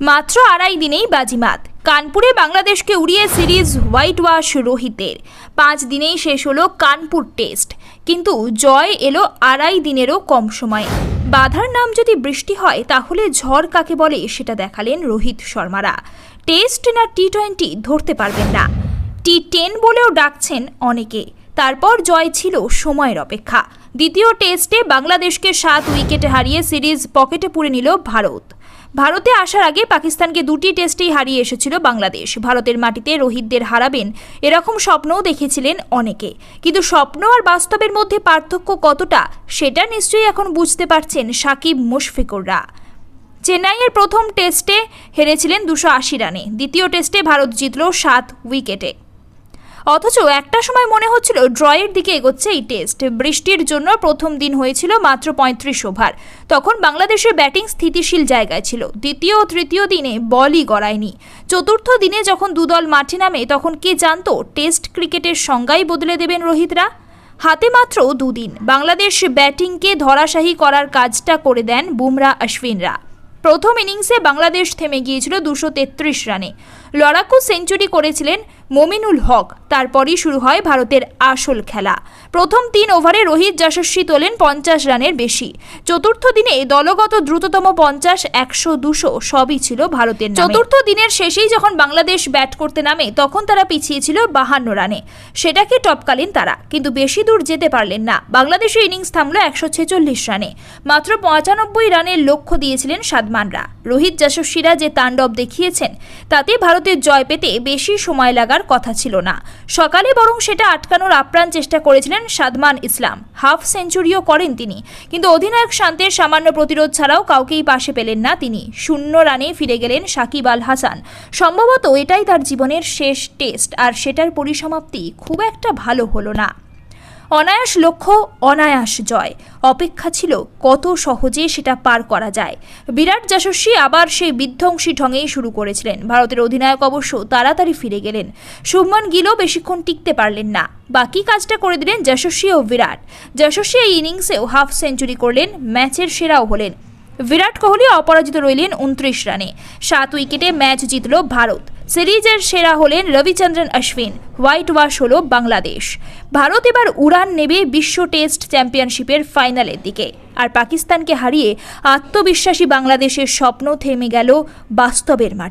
মাত্র আড়াই দিনেই বাজিমাত। কানপুরে বাংলাদেশকে উড়িয়ে সিরিজ হোয়াইট ওয়াশ রোহিতের। পাঁচ দিনেই শেষ হলো কানপুর টেস্ট। কিন্তু জয় এলো আড়াই দিনেরও কম সময়ে। বাধার নাম যদি বৃষ্টি হয়, তাহলে ঝড় কাকে বলে সেটা দেখালেন রোহিত শর্মারা। টেস্ট না টি টোয়েন্টি ধরতে পারবেন না। টি টেন বলেও ডাকছেন অনেকে। তারপর জয় ছিল সময়ের অপেক্ষা। দ্বিতীয় টেস্টে বাংলাদেশকে সাত উইকেটে হারিয়ে সিরিজ পকেটে পুরে নিল ভারত। ভারতে আসার আগে পাকিস্তানকে দুটি টেস্টেই হারিয়ে এসেছিল বাংলাদেশ। ভারতের মাটিতে রোহিতদের হারাবেন এরকম স্বপ্নও দেখেছিলেন অনেকে। কিন্তু স্বপ্ন আর বাস্তবের মধ্যে পার্থক্য কতটা, সেটা নিশ্চয়ই এখন বুঝতে পারছেন সাকিব মুশফিকুররা। চেন্নাইয়ের প্রথম টেস্টে হেরেছিলেন দুশো আশি রানে। দ্বিতীয় টেস্টে ভারত জিতল সাত উইকেটে। অথচ একটা সময় মনে হচ্ছিল ড্রয়ের দিকে এগোচ্ছে এই টেস্ট। বৃষ্টির জন্য প্রথম দিন হয়েছিল মাত্র পঁয়ত্রিশ ওভার। তখন বাংলাদেশের ব্যাটিং স্থিতিশীল জায়গায় ছিল। দ্বিতীয় ও তৃতীয় দিনে বলই গড়ায়নি। চতুর্থ দিনে যখন দুদল মাঠে নামে, তখন কে জানতো টেস্ট ক্রিকেটের সংজ্ঞাই বদলে দেবেন রোহিতরা? হাতে মাত্র দুদিন। বাংলাদেশ ব্যাটিংকে ধরাশায়ী করার কাজটা করে দেন বুমরা অশ্বিনরা। প্রথম ইনিংসে বাংলাদেশ থেমে গিয়েছিল দুশো রানে। লড়াকু সেঞ্চুরি করেছিলেন মমিনুল হক। তারপরই শুরু হয় ভারতের আসল খেলা। প্রথম তিন ওভারে রোহিত যশস্বী তোলেন পঞ্চাশ রানের বেশি। চতুর্থ দিনে দলগত দ্রুততম পঞ্চাশ, একশো, দুশো সবই ছিল ভারতের চতুর্থ দিনের শেষেই যখন বাংলাদেশ ব্যাট করতে নামে, তখন তারা পিছিয়ে ছিল বাহান্ন রানে। সেটাকে টপকালেন তারা, কিন্তু বেশি দূর যেতে পারলেন না। বাংলাদেশের ইনিংস থামলো একশো ছেচল্লিশ রানে। মাত্র পঁচানব্বই রানের লক্ষ্য দিয়েছিলেন সাদমানরা। রোহিত যশস্বীরা যে তাণ্ডব দেখিয়েছেন, তাতে ভারতের জয় পেতে বেশি সময় লাগার কথা ছিল না। সকালে বরং সেটা আটকানোর আপ্রাণ চেষ্টা করেছিলেন সাদমান ইসলাম। হাফ সেঞ্চুরিও করেন তিনি, কিন্তু অধিনায়ক শান্তের সামান্য প্রতিরোধ ছাড়াও কাউকেই পাশে পেলেন না তিনি। শূন্য রানে ফিরে গেলেন সাকিব আল হাসান। সম্ভবত এটাই তার জীবনের শেষ টেস্ট, আর সেটার পরিসমাপ্তি খুব একটা ভালো হলো না। অনায়াস লক্ষ্য, অনায়াস জয়। অপেক্ষা ছিল কত সহজে সেটা পার করা যায়। বিরাট যশস্বী আবার সেই বিধ্বংসী ঢঙেই শুরু করেছিলেন। ভারতের অধিনায়ক অবশ্য তাড়াতাড়ি ফিরে গেলেন। শুভমান গিলও বেশিক্ষণ টিকতে পারলেন না। বাকি কাজটা করে দিলেন যশস্বী ও বিরাট। যশস্বী এই ইনিংসেও হাফ সেঞ্চুরি করলেন, ম্যাচের সেরাও হলেন। বিরাট কোহলি অপরাজিত রইলেন উনত্রিশ রানে। সাত উইকেটে ম্যাচ জিতল ভারত। সিরিজের সেরা হলেন রবিচন্দ্রন অশ্বিন, হোয়াইট ওয়াশ হল বাংলাদেশ। ভারত এবার উড়ান নেবে বিশ্ব টেস্ট চ্যাম্পিয়নশিপের ফাইনালের দিকে। আর পাকিস্তানকে হারিয়ে আত্মবিশ্বাসী বাংলাদেশের স্বপ্ন থেমে গেল বাস্তবের মাঠে।